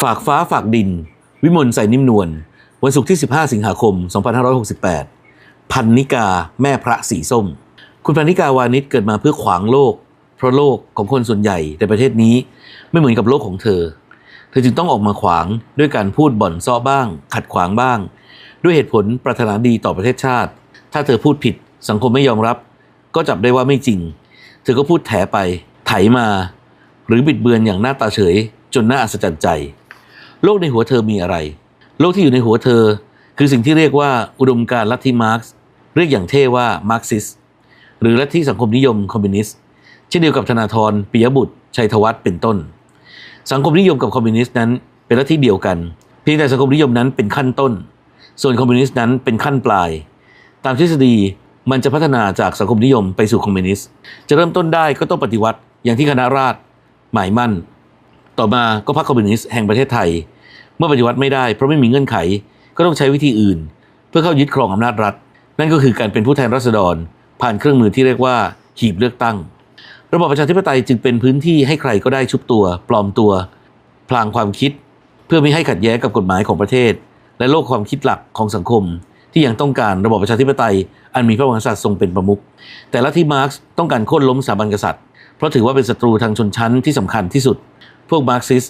ฝากฟ้าฝากดิน วิมลใส่นิ่มนวล วันศุกร์ที่ 15 สิงหาคม 2568 พันนิกาแม่พระสีส้ม คุณพันนิกาวานิชเกิดมาเพื่อขวางโลก เพราะโลกของคนส่วนใหญ่ในประเทศนี้ไม่เหมือนกับโลกของเธอ เธอจึงต้องออกมาขวางด้วยการพูดบ่อนซ้อบ้าง ขัดขวางบ้าง ด้วยเหตุผลปรารถนาดีต่อประเทศชาติ ถ้าเธอพูดผิดสังคมไม่ยอมรับ ก็จับได้ว่าไม่จริง เธอก็พูดแถไปไถมา หรือบิดเบือนอย่างหน้าตาเฉยจนน่าอัศจรรย์ใจ โลกในหัวเธอมีอะไร โลกที่อยู่ในหัวเธอ คือสิ่งที่เรียกว่าอุดมการลัทธิมาร์กเรียกอย่างเท่ว่ามาร์กซิสหรือลัทธิสังคมนิยมคอมมิวนิสต์เช่นเดียวกับธนาธรปิยบุตร ชัยธวัฒน์เป็นต้น สังคมนิยมกับคอมมิวนิสต์นั้นเป็นลัทธิเดียวกัน เพียงแต่สังคมนิยมนั้นเป็นขั้นต้น ส่วนคอมมิวนิสต์นั้นเป็นขั้นปลาย ตามทฤษฎีมันจะพัฒนาจากสังคมนิยมไปสู่คอมมิวนิสต์จะเริ่มต้นได้ก็ต้องปฏิวัติอย่างที่คณะราษฎรหมายมั่น ต่อมาก็พรรคคอมมิวนิสต์แห่งประเทศไทย เมื่อปฏิวัติไม่ได้เพราะไม่มีเงื่อนไข ก็ต้องใช้วิธีอื่น เพื่อเข้ายึดครองอำนาจรัฐ นั่นก็คือการเป็นผู้แทนราษฎร ผ่านเครื่องมือที่เรียกว่าหีบเลือกตั้ง ระบอบประชาธิปไตยจึงเป็นพื้นที่ให้ใครก็ได้ชุบตัว ปลอมตัว พลางความคิด เพื่อไม่ให้ขัดแย้งกับกฎหมายของประเทศ และโลกความคิดหลักของสังคม ที่ยังต้องการระบอบประชาธิปไตย อันมีพระมหากษัตริย์ทรงเป็นประมุข แต่ละที่มาร์กซ์ต้องการโค่นล้มสถาบันกษัตริย์ เพราะถือว่าเป็นศัตรูทางชนชั้นที่สำคัญที่สุด พวกมาร์กซิส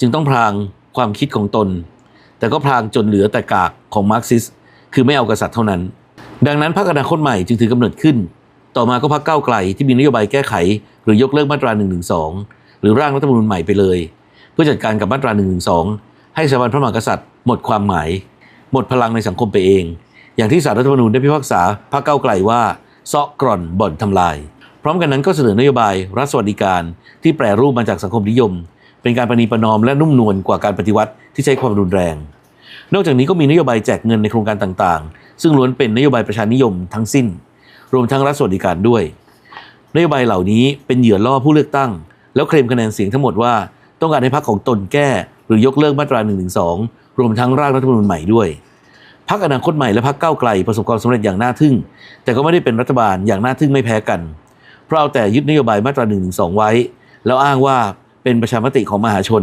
จึงต้องพรางความคิดของตน แต่ก็พรางจนเหลือแต่กากของมาร์กซิสคือไม่เอากษัตริย์เท่านั้น ดังนั้นพรรคอนาคตใหม่จึงถือกำเนิดขึ้น ต่อมาก็พรรคก้าวไกลที่มีนโยบายแก้ไข หรือยกเลิกมาตรา1นึหรือร่างรัฐธรรมนูญใหม่ไปเลย เพื่อจัดการกับมาตรา1นึให้สถาบันพระมหากษัตริย์ หมดความหมาย หมดพลังในสังคมไปเอง อย่างที่สารรัฐธรรมนูญได้พิพากษาพรรคก้าวไกลว่าเซาะกร่อนบ่อนทำลาย พร้อมกันนั้นก็เสนอนโยบายรัฐสวัสดิการที่แปรรูปมาจากสังคมนิยม เป็นการประนีประนอมและนุ่มนวลกว่าการปฏิวัติที่ใช้ความรุนแรง นอกจากนี้ก็มีนโยบายแจกเงินในโครงการต่างๆ ซึ่งล้วนเป็นนโยบายประชานิยมทั้งสิ้น รวมทั้งรัฐสวัสดิการด้วย นโยบายเหล่านี้เป็นเหยื่อล่อผู้เลือกตั้ง แล้วเคลมคะแนนเสียงทั้งหมดว่าต้องการให้พรรคของตนแก้ หรือยกเลิกมาตรา1นึรวมทั้งร่างรัฐธรรมนูญใหม่ด้วยพรรคอนาคตใหม่และพรรคก้าวไกลประสบความสำเร็จอย่างน่าทึ่ง แต่ก็ไม่ได้เป็นรัฐบาลอย่างน่าทึ่งไม่แพ้กัน เพราะเอาแต่ยึดนโยบายมาตรา1นึไว้ แล้วอ้างว่า เป็นประชามติของมหาชน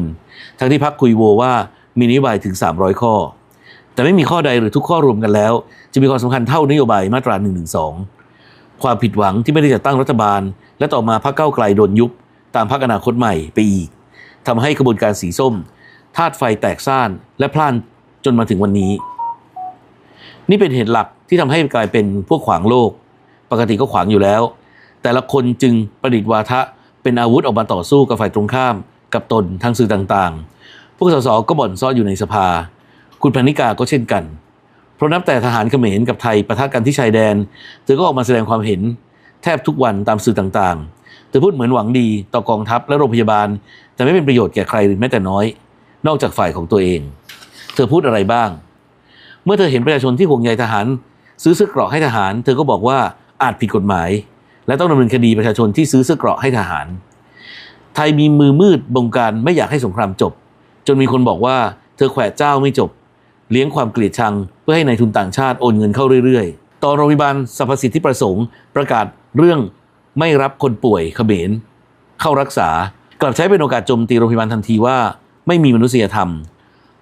ทั้งที่พรรคคุยโวว่ามีนโยบายถึง 300 ข้อ แต่ไม่มีข้อใดหรือทุกข้อรวมกันแล้ว จะมีความสำคัญเท่านโยบายมาตรา1นึความผิดหวังที่ไม่ได้จัดตั้งรัฐบาล และต่อมาพรรคก้าไกลโดนยุบ ตามพรรคอนาคตใหม่ไปอีกทำให้กระบวนการสีส้มธาตุไฟแตกซ่านและพล่านจนมาถึงวันนี้ นี่เป็นเหตุหลักที่ทำให้กลายเป็นพวกขวางโลก ปกติก็ขวางอยู่แล้ว แต่ละคนจึงประดิษฐ์วาทะ เป็นอาวุธออกมาต่อสู้กับฝ่ายตรงข้าม กับตนทางสื่อต่างๆ พวกสสก็บ่อนซ่อนอยู่ในสภา คุณพนิกาก็เช่นกัน เพราะนับแต่ทหารเขมรกับไทยประทะกันที่ชายแดน เธอก็ออกมาแสดงความเห็นแทบทุกวันตามสื่อต่างๆ เธอพูดเหมือนหวังดีต่อกองทัพและโรงพยาบาล แต่ไม่เป็นประโยชน์แก่ใครแม้แต่น้อย นอกจากฝ่ายของตัวเอง เธอพูดอะไรบ้าง เมื่อเธอเห็นประชาชนที่ห่วงใยทหาร ซื้อเสื้อเกราะให้ทหาร เธอก็บอกว่าอาจผิดกฎหมาย และต้องดำเนินคดีประชาชนที่ซื้อเสื้อเกราะให้ทหาร ไทยมีมือมืดบงการไม่อยากให้สงครามจบ จนมีคนบอกว่าเธอแขวะเจ้าไม่จบ เลี้ยงความเกลียดชัง เพื่อให้ในายทุนต่างชาติโอนเงินเข้าเรื่อยๆ ตอนโรงพยาบาลสรรพสิทธิประสงค์ประกาศเรื่องไม่รับคนป่วยเขมรเข้ารักษากลับใช้เป็นโอกาสโจมตีโรงพยาบาลทันทีว่า ไม่มีมนุษยธรรม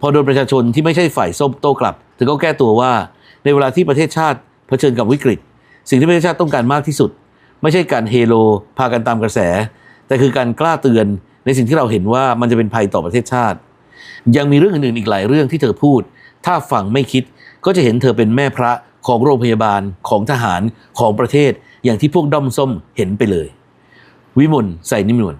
พอโดนประชาชนที่ไม่ใช่ฝ่ายส้มโต้กลับเธอก็แก้ตัวว่าในเวลาที่ประเทศชาติเผชิญกับวิกฤต สิ่งที่ประเทศชาติต้องการมากที่สุด ไม่ใช่การเฮโลพากันตามกระแส แต่คือการกล้าเตือนในสิ่งที่เราเห็นว่ามันจะเป็นภัยต่อประเทศชาติ ยังมีเรื่องอื่นๆอีกหลายเรื่องที่เธอพูด ถ้าฟังไม่คิดก็จะเห็นเธอเป็นแม่พระของโรงพยาบาลของทหารของประเทศอย่างที่พวกด้อมส้มเห็นไปเลย วิมลใส่นิมนวล